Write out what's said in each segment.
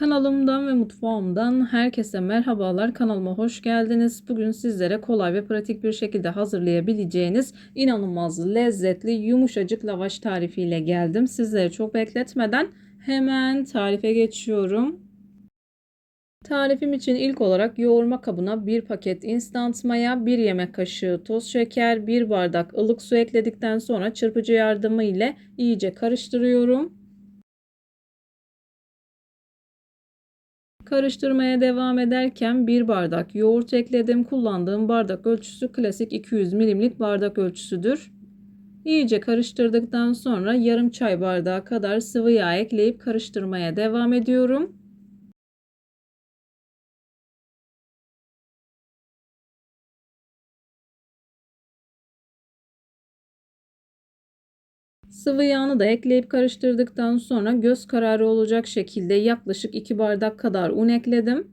Kanalımdan ve mutfağımdan herkese merhabalar. Kanalıma hoş geldiniz. Bugün sizlere kolay ve pratik bir şekilde hazırlayabileceğiniz inanılmaz lezzetli yumuşacık lavaş tarifiyle geldim. Sizleri çok bekletmeden hemen tarife geçiyorum. Tarifim için ilk olarak yoğurma kabına 1 paket instant maya, 1 yemek kaşığı toz şeker, 1 bardak ılık su ekledikten sonra çırpıcı yardımı ile iyice karıştırıyorum. Karıştırmaya devam ederken bir bardak yoğurt ekledim. Kullandığım bardak ölçüsü klasik 200 milimlik bardak ölçüsüdür. İyice karıştırdıktan sonra yarım çay bardağı kadar sıvı yağ ekleyip karıştırmaya devam ediyorum. Sıvı yağını da ekleyip karıştırdıktan sonra göz kararı olacak şekilde yaklaşık 2 bardak kadar un ekledim.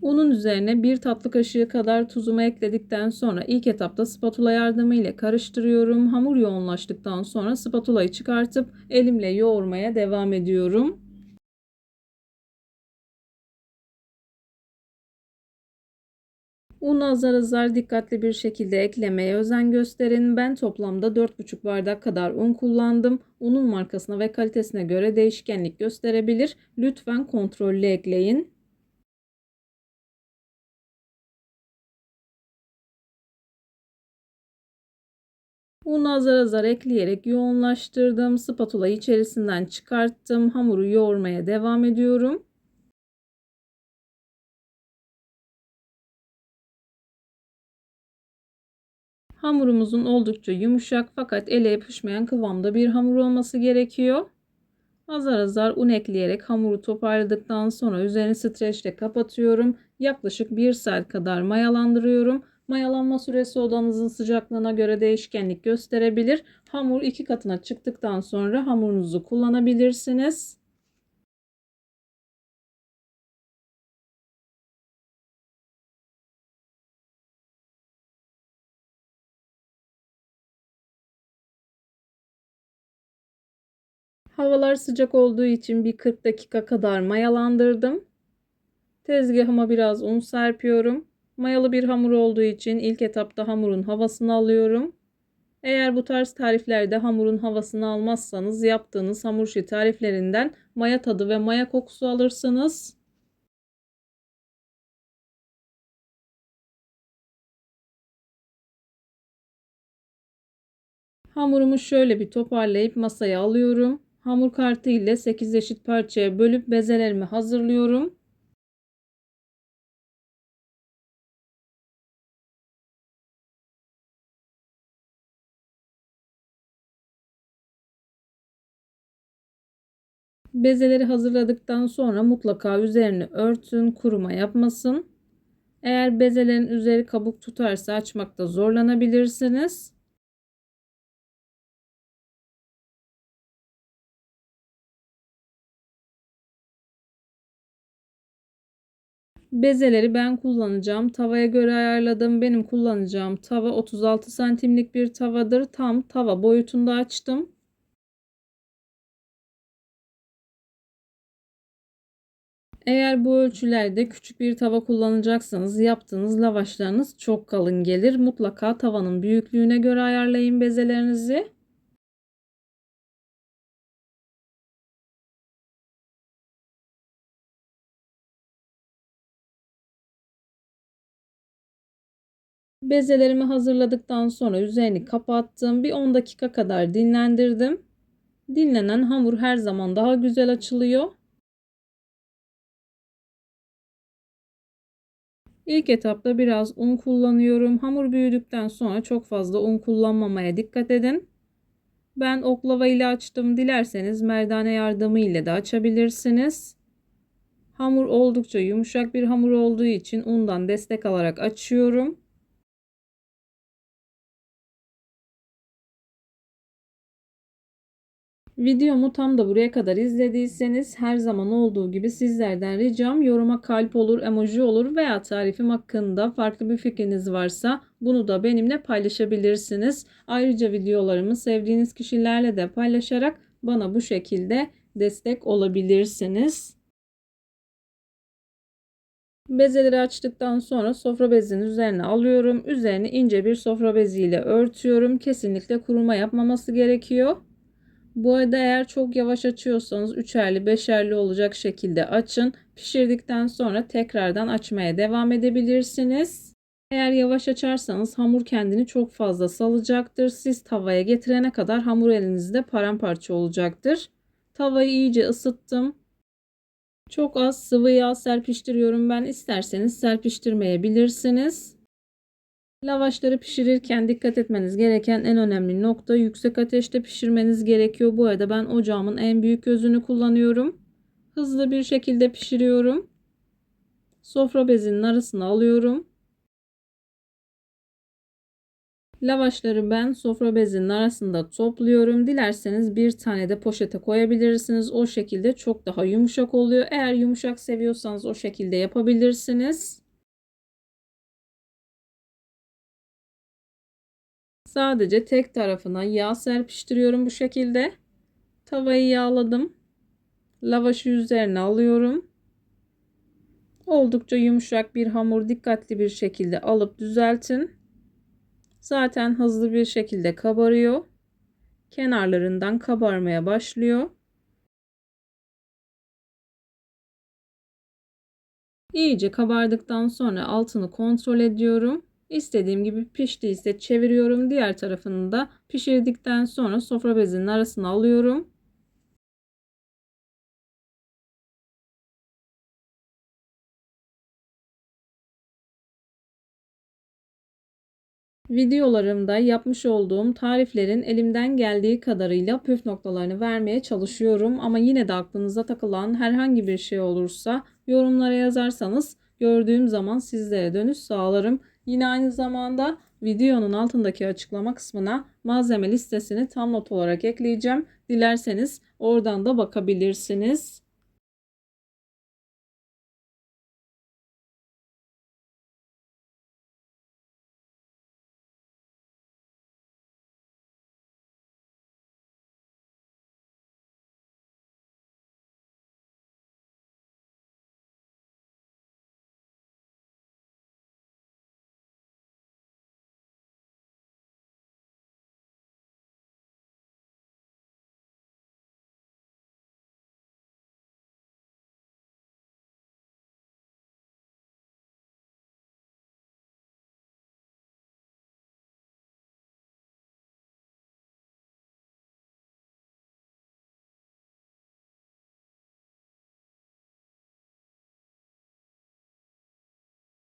Unun üzerine 1 tatlı kaşığı kadar tuzumu ekledikten sonra ilk etapta spatula yardımıyla karıştırıyorum. Hamur yoğunlaştıktan sonra spatulayı çıkartıp elimle yoğurmaya devam ediyorum. Unu azar azar dikkatli bir şekilde eklemeye özen gösterin. Ben toplamda 4,5 bardak kadar un kullandım. Unun markasına ve kalitesine göre değişkenlik gösterebilir. Lütfen kontrollü ekleyin. Unu azar azar ekleyerek yoğunlaştırdım. Spatulayı içerisinden çıkarttım. Hamuru yoğurmaya devam ediyorum. Hamurumuzun oldukça yumuşak fakat ele yapışmayan kıvamda bir hamur olması gerekiyor. Azar azar un ekleyerek hamuru toparladıktan sonra üzerini streçle kapatıyorum. Yaklaşık 1 saat kadar mayalandırıyorum. Mayalanma süresi odanızın sıcaklığına göre değişkenlik gösterebilir. Hamur iki katına çıktıktan sonra hamurunuzu kullanabilirsiniz. Havalar sıcak olduğu için bir 40 dakika kadar mayalandırdım. Tezgahıma biraz un serpiyorum. Mayalı bir hamur olduğu için ilk etapta hamurun havasını alıyorum. Eğer bu tarz tariflerde hamurun havasını almazsanız yaptığınız hamur işi tariflerinden maya tadı ve maya kokusu alırsınız. Hamurumu şöyle bir toparlayıp masaya alıyorum. Hamur kartı ile 8 eşit parçaya bölüp bezelerimi hazırlıyorum. Bezeleri hazırladıktan sonra mutlaka üzerini örtün, kuruma yapmasın. Eğer bezelerin üzeri kabuk tutarsa açmakta zorlanabilirsiniz. Bezeleri ben kullanacağım. Tavaya göre ayarladım. Benim kullanacağım tava 36 santimlik bir tavadır. Tam tava boyutunda açtım. Eğer bu ölçülerde küçük bir tava kullanacaksanız yaptığınız lavaşlarınız çok kalın gelir. Mutlaka tavanın büyüklüğüne göre ayarlayın bezelerinizi. Bezelerimi hazırladıktan sonra üzerini kapattım. Bir 10 dakika kadar dinlendirdim. Dinlenen hamur her zaman daha güzel açılıyor. İlk etapta biraz un kullanıyorum. Hamur büyüdükten sonra çok fazla un kullanmamaya dikkat edin. Ben oklava ile açtım. Dilerseniz merdane yardımı ile de açabilirsiniz. Hamur oldukça yumuşak bir hamur olduğu için undan destek alarak açıyorum. Videomu tam da buraya kadar izlediyseniz her zaman olduğu gibi sizlerden ricam yoruma kalp olur, emoji olur veya tarifim hakkında farklı bir fikriniz varsa bunu da benimle paylaşabilirsiniz. Ayrıca videolarımı sevdiğiniz kişilerle de paylaşarak bana bu şekilde destek olabilirsiniz. Bezeleri açtıktan sonra sofra bezinin üzerine alıyorum. Üzerini ince bir sofra beziyle örtüyorum. Kesinlikle kuruma yapmaması gerekiyor. Bu arada eğer çok yavaş açıyorsanız üçerli beşerli olacak şekilde açın. Pişirdikten sonra tekrardan açmaya devam edebilirsiniz. Eğer yavaş açarsanız hamur kendini çok fazla salacaktır. Siz tavaya getirene kadar hamur elinizde paramparça olacaktır. Tavayı iyice ısıttım. Çok az sıvı yağ serpiştiriyorum ben. İsterseniz serpiştirmeyebilirsiniz. Lavaşları pişirirken dikkat etmeniz gereken en önemli nokta yüksek ateşte pişirmeniz gerekiyor. Bu arada ben ocağımın en büyük gözünü kullanıyorum. Hızlı bir şekilde pişiriyorum. Sofra bezinin arasına alıyorum. Lavaşları ben sofra bezinin arasında topluyorum. Dilerseniz bir tane de poşete koyabilirsiniz. O şekilde çok daha yumuşak oluyor. Eğer yumuşak seviyorsanız o şekilde yapabilirsiniz. Sadece tek tarafına yağ serpiştiriyorum bu şekilde. Tavayı yağladım. Lavaşı üzerine alıyorum. Oldukça yumuşak bir hamur dikkatli bir şekilde alıp düzeltin. Zaten hızlı bir şekilde kabarıyor. Kenarlarından kabarmaya başlıyor. İyice kabardıktan sonra altını kontrol ediyorum. İstediğim gibi piştiyse çeviriyorum. Diğer tarafını da pişirdikten sonra sofra bezinin arasına alıyorum. Videolarımda yapmış olduğum tariflerin elimden geldiği kadarıyla püf noktalarını vermeye çalışıyorum. Ama yine de aklınıza takılan herhangi bir şey olursa yorumlara yazarsanız gördüğüm zaman sizlere dönüş sağlarım. Yine aynı zamanda videonun altındaki açıklama kısmına malzeme listesini tam not olarak ekleyeceğim. Dilerseniz oradan da bakabilirsiniz.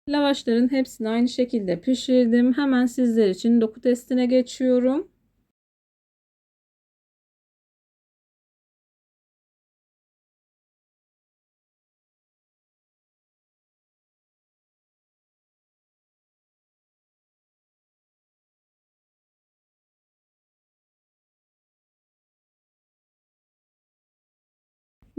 Lavaşların hepsini aynı şekilde pişirdim. Hemen sizler için doku testine geçiyorum.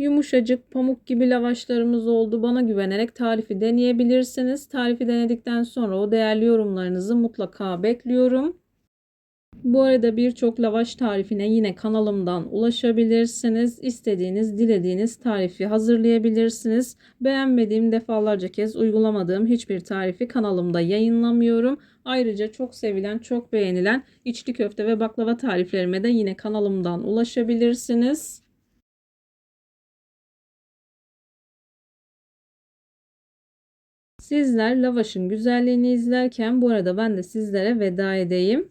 Yumuşacık pamuk gibi lavaşlarımız oldu. Bana güvenerek tarifi deneyebilirsiniz. Tarifi denedikten sonra o değerli yorumlarınızı mutlaka bekliyorum. Bu arada birçok lavaş tarifine yine kanalımdan ulaşabilirsiniz. İstediğiniz, dilediğiniz tarifi hazırlayabilirsiniz. Beğenmediğim, defalarca kez uygulamadığım hiçbir tarifi kanalımda yayınlamıyorum. Ayrıca çok sevilen, çok beğenilen içli köfte ve baklava tariflerime de yine kanalımdan ulaşabilirsiniz. Sizler lavaşın güzelliğini izlerken bu arada ben de sizlere veda edeyim.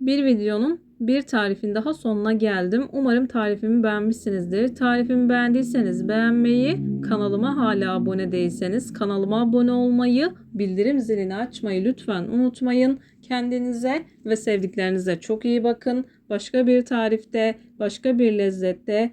Bir videonun bir tarifin daha sonuna geldim. Umarım tarifimi beğenmişsinizdir. Tarifimi beğendiyseniz beğenmeyi, kanalıma hala abone değilseniz kanalıma abone olmayı, bildirim zilini açmayı lütfen unutmayın. Kendinize ve sevdiklerinize çok iyi bakın. Başka bir tarifte, başka bir lezzette